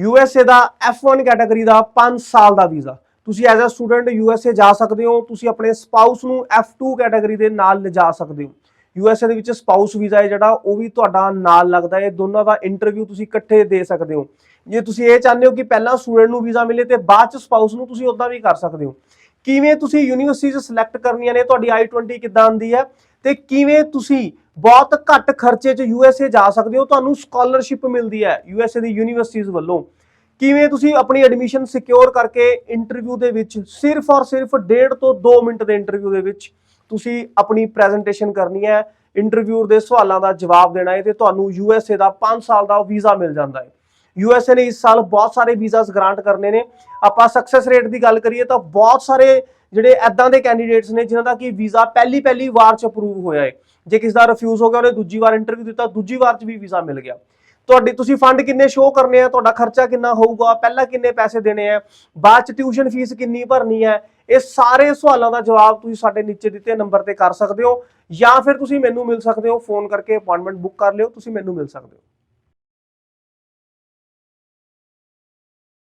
USA ਦਾ F1 category ਦਾ 5 ਸਾਲ ਦਾ ਵੀਜ਼ਾ। ਤੁਸੀਂ ਐਜ਼ ਅ ਸਟੂਡੈਂਟ ਯੂਐਸਏ ਜਾ ਸਕਦੇ ਹੋ, ਤੁਸੀਂ ਆਪਣੇ ਸਪਾਊਸ ਨੂੰ F2 ਕੈਟਾਗਰੀ ਦੇ ਨਾਲ ਲਿਜਾ ਸਕਦੇ ਹੋ। ਯੂਐਸਏ ਦੇ ਵਿੱਚ ਸਪਾਊਸ ਵੀਜ਼ਾ ਹੈ ਜਿਹੜਾ, ਉਹ ਵੀ ਤੁਹਾਡਾ ਨਾਲ ਲੱਗਦਾ ਹੈ। ਦੋਨਾਂ ਦਾ ਇੰਟਰਵਿਊ ਤੁਸੀਂ ਇਕੱਠੇ ਦੇ ਸਕਦੇ ਹੋ। ਜੇ ਤੁਸੀਂ ਇਹ ਚਾਹੁੰਦੇ ਹੋ ਕਿ ਪਹਿਲਾਂ ਸਟੂਡੈਂਟ ਨੂੰ ਵੀਜ਼ਾ ਮਿਲੇ ਤੇ ਬਾਅਦ ਚ ਸਪਾਊਸ ਨੂੰ ਤੁਸੀਂ ਉਦਾਂ ਵੀ ਕਰ ਸਕਦੇ ਹੋ। ਕਿਵੇਂ ਤੁਸੀਂ ਯੂਨੀਵਰਸਿਟੀਜ਼ ਸਿਲੈਕਟ ਕਰਨੀਆਂ ਨੇ? ਤੁਹਾਡੀ I20 ਕਿੱਦਾਂ ਆਉਂਦੀ ਹੈ? ਤੇ ਕਿਵੇਂ ਤੁਸੀਂ ਬਹੁਤ ਘੱਟ ਖਰਚੇ 'ਚ ਯੂਐਸਏ ਜਾ ਸਕਦੇ ਹੋ, ਤੁਹਾਨੂੰ ਸਕਾਲਰਸ਼ਿਪ ਮਿਲਦੀ ਹੈ ਯੂਐਸਏ ਦੀ ਯੂਨੀਵਰਸਿਟੀਜ਼ ਵੱਲੋਂ। ਕਿਵੇਂ ਤੁਸੀਂ ਆਪਣੀ ਐਡਮਿਸ਼ਨ ਸਿਕਿਉਰ ਕਰਕੇ ਇੰਟਰਵਿਊ ਦੇ ਵਿੱਚ ਸਿਰਫ ਔਰ ਸਿਰਫ 1.5 ਤੋਂ 2 ਮਿੰਟ ਦੇ ਇੰਟਰਵਿਊ ਦੇ ਵਿੱਚ ਤੁਸੀਂ ਆਪਣੀ ਪ੍ਰੈਜੈਂਟੇਸ਼ਨ ਕਰਨੀ ਹੈ ਇੰਟਰਵਿਊਰ ਦੇ ਸਵਾਲਾਂ ਦਾ ਜਵਾਬ ਦੇਣਾ ਹੈ ਤੇ ਤੁਹਾਨੂੰ ਯੂਐਸਏ ਦਾ 5 ਸਾਲ ਦਾ ਵੀਜ਼ਾ ਮਿਲ ਜਾਂਦਾ ਹੈ। ਯੂਐਸਏ ਨੇ ਇਸ ਸਾਲ ਬਹੁਤ ਸਾਰੇ ਵੀਜ਼ਾਸ ਗ੍ਰਾਂਟ ਕਰਨੇ ਨੇ। ਆਪਾਂ ਸਕਸੈਸ ਰੇਟ ਦੀ ਗੱਲ ਕਰੀਏ ਤਾਂ ਬਹੁਤ ਸਾਰੇ ਜਿਹੜੇ ਐਦਾਂ ਦੇ ਕੈਂਡੀਡੇਟਸ ਨੇ ਜਿਨ੍ਹਾਂ ਦਾ ਕਿ ਵੀਜ਼ਾ ਪਹਿਲੀ ਪਹਿਲੀ ਵਾਰ ਚ ਅਪਰੂਵ ਹੋਇਆ ਹੈ। ਜੇ ਕਿਸੇ ਦਾ ਰਿਫਿਊਜ਼ ਹੋ ਗਿਆ, ਉਹਨੇ ਦੂਜੀ ਵਾਰ ਇੰਟਰਵਿਊ ਦਿੱਤਾ, ਦੂਜੀ ਵਾਰ ਚ ਵੀ ਵੀਜ਼ਾ ਮਿਲ ਗਿਆ। ਤੁਹਾਡੀ ਤੁਸੀਂ ਫੰਡ ਕਿੰਨੇ ਸ਼ੋਅ ਕਰਨੇ ਆ, ਤੁਹਾਡਾ ਖਰਚਾ ਕਿੰਨਾ ਹੋਊਗਾ, ਪਹਿਲਾਂ ਕਿੰਨੇ ਪੈਸੇ ਦੇਣੇ ਆ, ਬਾਅਦ ਚ ਟਿਊਸ਼ਨ ਫੀਸ ਕਿੰਨੀ ਭਰਨੀ ਹੈ, ਇਹ ਸਾਰੇ ਸਵਾਲਾਂ ਦਾ ਜਵਾਬ ਤੁਸੀਂ ਸਾਡੇ ਨੀਚੇ ਦਿੱਤੇ ਨੰਬਰ ਤੇ ਕਰ ਸਕਦੇ ਹੋ। ਜਾਂ ਫਿਰ ਤੁਸੀਂ ਮੈਨੂੰ ਮਿਲ ਸਕਦੇ ਹੋ, ਫੋਨ ਕਰਕੇ ਅਪਾਇੰਟਮੈਂਟ ਬੁੱਕ ਕਰ ਲਿਓ, ਤੁਸੀਂ ਮੈਨੂੰ ਮਿਲ ਸਕਦੇ ਹੋ।